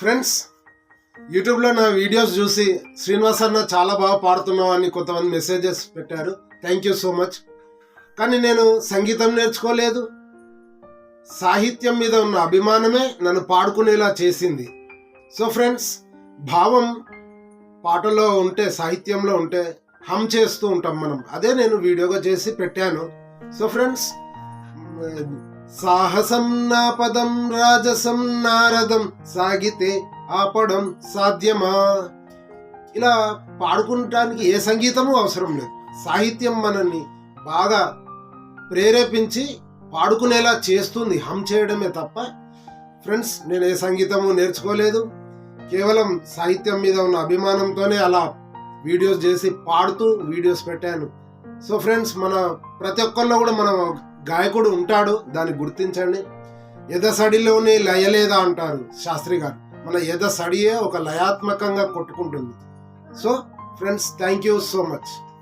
Friends యూట్యూబ్లో నా videos చూసి శ్రీనివాస్ అన్న చాలా బాగా పాడుతున్నావు అని కొంతమంది మెసేజెస్ పెట్టారు. థ్యాంక్ యూ సో మచ్ కానీ నేను సంగీతం నేర్చుకోలేదు. సాహిత్యం మీద ఉన్న అభిమానమే నన్ను పాడుకునేలా చేసింది. సో ఫ్రెండ్స్ భావం పాటలో ఉంటే సాహిత్యంలో ఉంటే హమ్ చేస్తూ ఉంటాం మనం. అదే నేను వీడియోగా చేసి పెట్టాను. సో ఫ్రెండ్స్ సాహసం నా పదం రాజసం నారదం సాగితే ఆపడం సాధ్యమా? ఇలా పాడుకుంటానికి ఏ సంగీతము అవసరం లేదు. సాహిత్యం మనల్ని బాగా ప్రేరేపించి పాడుకునేలా చేస్తుంది. హమ్ చేయడమే తప్ప ఫ్రెండ్స్ నేను ఏ సంగీతము నేర్చుకోలేదు. కేవలం సాహిత్యం మీద ఉన్న అభిమానంతోనే అలా వీడియోస్ చేసి పాడుతూ వీడియోస్ పెట్టాను. సో ఫ్రెండ్స్ మన ప్రతి ఒక్కరిలో కూడా మనం గాయకుడు ఉంటాడు దాన్ని గుర్తించండి. ఎదసడిలోనే లయలేదా అంటారు శాస్త్రి గారు. మన ఎదసడియే ఒక లయాత్మకంగా కొట్టుకుంటుంది. So friends thank you so much.